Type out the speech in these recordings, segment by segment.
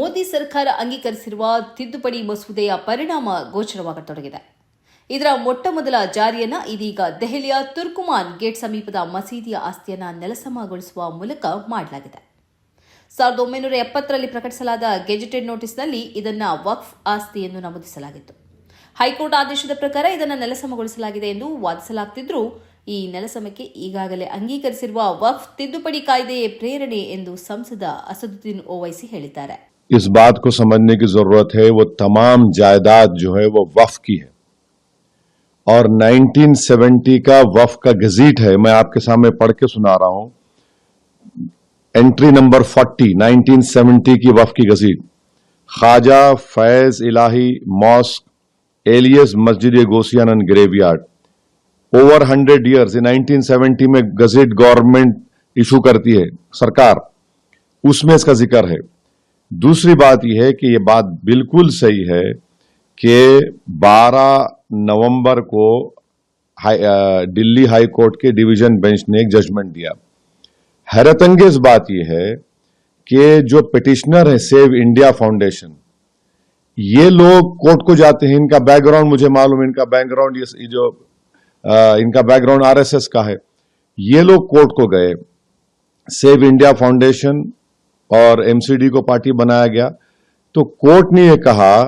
ಮೋದಿ ಸರ್ಕಾರ ಅಂಗೀಕರಿಸಿರುವ ತಿದ್ದುಪಡಿ ಮಸೂದೆಯ ಪರಿಣಾಮ ಗೋಚರವಾಗತೊಡಗಿದೆ. ಇದರ ಮೊಟ್ಟ ಮೊದಲ ಜಾರಿಯನ್ನ ಇದೀಗ ದೆಹಲಿಯ ತುರ್ಕುಮಾನ್ ಗೇಟ್ ಸಮೀಪದ ಮಸೀದಿಯ ಆಸ್ತಿಯನ್ನ ನೆಲಸಮಗೊಳಿಸುವ ಮೂಲಕ ಮಾಡಲಾಗಿದೆ. ಸಾವಿರದ ಒಂಬೈನೂರ ಎಪ್ಪತ್ತರಲ್ಲಿ ಪ್ರಕಟಿಸಲಾದ ಗೆಜೆಟೆಡ್ ನೋಟಿಸ್ನಲ್ಲಿ ಇದನ್ನ ವಕ್ಫ್ ಆಸ್ತಿ ಎಂದು ನಮೂದಿಸಲಾಗಿತ್ತು. ಹೈಕೋರ್ಟ್ ಆದೇಶದ ಪ್ರಕಾರ ಇದನ್ನು ನೆಲಸಮಗೊಳಿಸಲಾಗಿದೆ ಎಂದು ವಾದಿಸಲಾಗ್ತಿದ್ರೂ ಈ ನೆಲಸಮಕ್ಕೆ ಈಗಾಗಲೇ ಅಂಗೀಕರಿಸಿರುವ ವಕ್ಫ್ ತಿದ್ದುಪಡಿ ಕಾಯ್ದೆಯೇ ಪ್ರೇರಣೆ ಎಂದು ಸಂಸದ ಅಸದುದ್ದೀನ್ ಓವೈಸಿ ಹೇಳಿದ್ದಾರೆ. इस बात को समझने की ज़रूरत है, वो तमाम जायदाद जो है वो वफ की है। और 1970 का वफ का गजीट है, मैं आपके सामने पढ़ के सुना रहा हूँ। एंट्री नंबर 40 1970 की वफ की gazette. Khwaja Faiz Ilahi mosque alias मस्जिद Ghausiyan graveyard. Over hundred years 1970 में गजेट गवर्नमेंट इशू करती है, सरकार। उसमें इसका ज़िक्र है। दूसरी बात यह है कि यह बात बिल्कुल सही है कि 12 नवंबर को हाई, दिल्ली हाई कोर्ट के डिवीज़न बेंच ने एक जजमेंट दिया। हैरतंगेज बात यह है कि जो पिटिशनर है सेव इंडिया फाउंडेशन ये लोग कोर्ट को जाते हैं इनका बैकग्राउंड मुझे मालूम इनका बैकग्राउंड ये ये जो अ, इनका बैकग्राउंड आरएसएस का है ये लोग कोर्ट को गए। सेव इंडिया फाउंडेशन और एमसीडी को पार्टी बनाया गया। तो कोर्ट ने यह कहा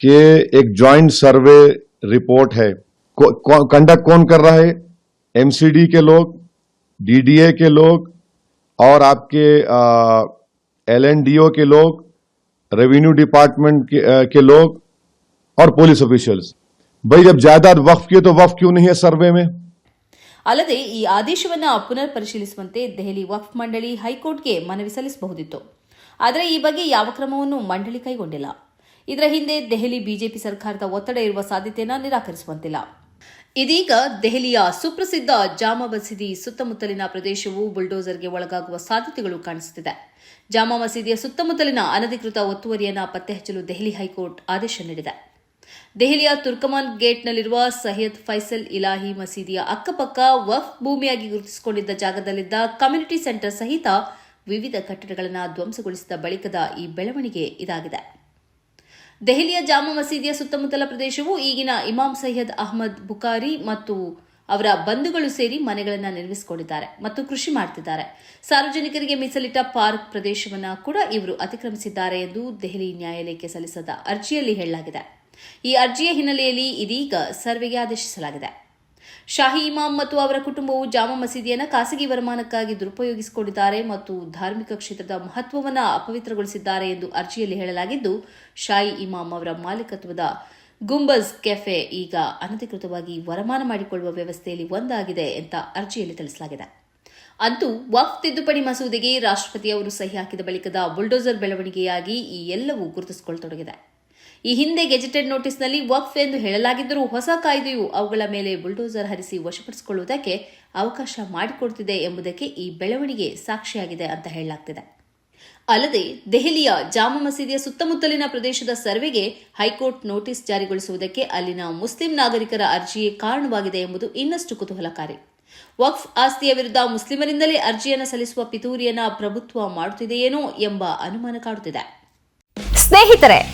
कि एक जॉइंट सर्वे रिपोर्ट है। कंडक्ट कौन कर रहा है? एमसीडी के लोग डीडीए के लोग और आपके एलएनडीओ के लोग रेवेन्यू डिपार्टमेंट के, अ, के लोग और पुलिस ऑफिशियल्स भाई जब जायदाद वक्फ की तो वक्फ क्यों नहीं है सर्वे में? ಅಲ್ಲದೆ ಈ ಆದೇಶವನ್ನು ಪುನರ್ ಪರಿಶೀಲಿಸುವಂತೆ ದೆಹಲಿ ವಕ್ಫ್ ಮಂಡಳಿ ಹೈಕೋರ್ಟ್ಗೆ ಮನವಿ ಸಲ್ಲಿಸಬಹುದಿತ್ತು. ಆದರೆ ಈ ಬಗ್ಗೆ ಯಾವ ಕ್ರಮವನ್ನು ಮಂಡಳಿ ಕೈಗೊಂಡಿಲ್ಲ. ಇದರ ಹಿಂದೆ ದೆಹಲಿ ಬಿಜೆಪಿ ಸರ್ಕಾರದ ಒತ್ತಡ ಇರುವ ಸಾಧ್ಯತೆಯನ್ನು ನಿರಾಕರಿಸುವಂತಿಲ್ಲ. ಇದೀಗ ದೆಹಲಿಯ ಸುಪ್ರಸಿದ್ಧ ಜಾಮಾ ಮಸೀದಿ ಸುತ್ತಮುತ್ತಲಿನ ಪ್ರದೇಶವು ಬುಲ್ಡೋಸರ್ಗೆ ಒಳಗಾಗುವ ಸಾಧ್ಯತೆಗಳು ಕಾಣಿಸುತ್ತಿದೆ. ಜಾಮಾ ಮಸೀದಿಯ ಸುತ್ತಮುತ್ತಲಿನ ಅನಧಿಕೃತ ಒತ್ತುವರಿಯನ್ನು ಪತ್ತೆಹಚ್ಚಲು ದೆಹಲಿ ಹೈಕೋರ್ಟ್ ಆದೇಶ ನೀಡಿದೆ. ದೆಹಲಿಯ ತುರ್ಕಮಾನ್ ಗೇಟ್ನಲ್ಲಿರುವ ಸಯ್ಯದ್ ಫೈಸಲ್ ಇಲಾಹಿ ಮಸೀದಿಯ ಅಕ್ಕಪಕ್ಕ ವಫ್ ಭೂಮಿಯಾಗಿ ಗುರುತಿಸಿಕೊಂಡಿದ್ದ ಜಾಗದಲ್ಲಿದ್ದ ಕಮ್ಯುನಿಟಿ ಸೆಂಟರ್ ಸಹಿತ ವಿವಿಧ ಕಟ್ಟಡಗಳನ್ನು ಧ್ವಂಸಗೊಳಿಸಿದ ಬಳಿಕದ ಈ ಬೆಳವಣಿಗೆ ಇದಾಗಿದೆ. ದೆಹಲಿಯ ಜಾಮಾ ಮಸೀದಿಯ ಸುತ್ತಮುತ್ತಲ ಪ್ರದೇಶವು ಈಗಿನ ಇಮಾಮ್ ಸಯ್ಯದ್ ಅಹಮದ್ ಬುಖಾರಿ ಮತ್ತು ಅವರ ಬಂಧುಗಳು ಸೇರಿ ಮನೆಗಳನ್ನು ನಿರ್ಮಿಸಿಕೊಂಡಿದ್ದಾರೆ ಮತ್ತು ಕೃಷಿ ಮಾಡುತ್ತಿದ್ದಾರೆ ಸಾರ್ವಜನಿಕರಿಗೆ ಮೀಸಲಿಟ್ಟ ಪಾರ್ಕ್ ಪ್ರದೇಶವನ್ನು ಕೂಡ ಇವರು ಅತಿಕ್ರಮಿಸಿದ್ದಾರೆ ಎಂದು ದೆಹಲಿ ನ್ಯಾಯಾಲಯಕ್ಕೆ ಸಲ್ಲಿಸಿದ ಅರ್ಜಿಯಲ್ಲಿ ಹೇಳಲಾಗಿದೆ. ಈ ಅರ್ಜಿಯ ಹಿನ್ನೆಲೆಯಲ್ಲಿ ಇದೀಗ ಸರ್ವೆಗೆ ಆದೇಶಿಸಲಾಗಿದೆ. ಶಾಹಿ ಇಮಾಮ್ ಮತ್ತು ಅವರ ಕುಟುಂಬವು ಜಾಮಾ ಮಸೀದಿಯನ್ನು ಖಾಸಗಿ ವರಮಾನಕ್ಕಾಗಿ ದುರುಪಯೋಗಿಸಿಕೊಂಡಿದ್ದಾರೆ ಮತ್ತು ಧಾರ್ಮಿಕ ಕ್ಷೇತ್ರದ ಮಹತ್ವವನ್ನು ಅಪವಿತ್ರಗೊಳಿಸಿದ್ದಾರೆ ಎಂದು ಅರ್ಜಿಯಲ್ಲಿ ಹೇಳಲಾಗಿದ್ದು, ಶಾಹಿ ಇಮಾಮ್ ಅವರ ಮಾಲೀಕತ್ವದ ಗುಂಬಜ್ ಕೆಫೆ ಈಗ ಅನಧಿಕೃತವಾಗಿ ವರಮಾನ ಮಾಡಿಕೊಳ್ಳುವ ವ್ಯವಸ್ಥೆಯಲ್ಲಿ ಒಂದಾಗಿದೆ ಅಂತ ಅರ್ಜಿಯಲ್ಲಿ ತಿಳಿಸಲಾಗಿದೆ. ಅಂತೂ ವಕ್ಫ್ ತಿದ್ದುಪಡಿ ಮಸೂದೆಗೆ ರಾಷ್ಟ್ರಪತಿ ಅವರು ಸಹಿ ಹಾಕಿದ ಬಳಿಕದ ಬುಲ್ಡೋಸರ್ ಬೆಳವಣಿಗೆಯಾಗಿ ಈ ಎಲ್ಲವೂ ಗುರುತಿಸಿಕೊಳ್ಳತೊಡಗಿದೆ. ಈ ಹಿಂದೆ ಗೆಜೆಟೆಡ್ ನೋಟಿಸ್ನಲ್ಲಿ ವಕ್ಫ್ ಎಂದು ಹೇಳಲಾಗಿದ್ದರೂ ಹೊಸ ಕಾಯ್ದೆಯು ಅವುಗಳ ಮೇಲೆ ಬುಲ್ಡೋಸರ್ ಹರಿಸಿ ವಶಪಡಿಸಿಕೊಳ್ಳುವುದಕ್ಕೆ ಅವಕಾಶ ಮಾಡಿಕೊಡುತ್ತಿದೆ ಎಂಬುದಕ್ಕೆ ಈ ಬೆಳವಣಿಗೆ ಸಾಕ್ಷಿಯಾಗಿದೆ ಅಂತ ಹೇಳಲಾಗ್ತಿದೆ. ಅಲ್ಲದೆ ದೆಹಲಿಯ ಜಾಮ ಮಸೀದಿಯ ಸುತ್ತಮುತ್ತಲಿನ ಪ್ರದೇಶದ ಸರ್ವೆಗೆ ಹೈಕೋರ್ಟ್ ನೋಟಿಸ್ ಜಾರಿಗೊಳಿಸುವುದಕ್ಕೆ ಅಲ್ಲಿನ ಮುಸ್ಲಿಂ ನಾಗರಿಕರ ಅರ್ಜಿಯೇ ಕಾರಣವಾಗಿದೆ ಎಂಬುದು ಇನ್ನಷ್ಟು ಕುತೂಹಲಕಾರಿ. ವಕ್ಫ್ ಆಸ್ತಿಯ ವಿರುದ್ಧ ಮುಸ್ಲಿಮರಿಂದಲೇ ಅರ್ಜಿಯನ್ನು ಸಲ್ಲಿಸುವ ಪಿತೂರಿಯನ್ನ ಪ್ರಭುತ್ವ ಮಾಡುತ್ತಿದೆಯೇನೋ ಎಂಬ ಅನುಮಾನ ಕಾಡುತ್ತಿದೆ. ಸ್ನೇಹಿತರೆ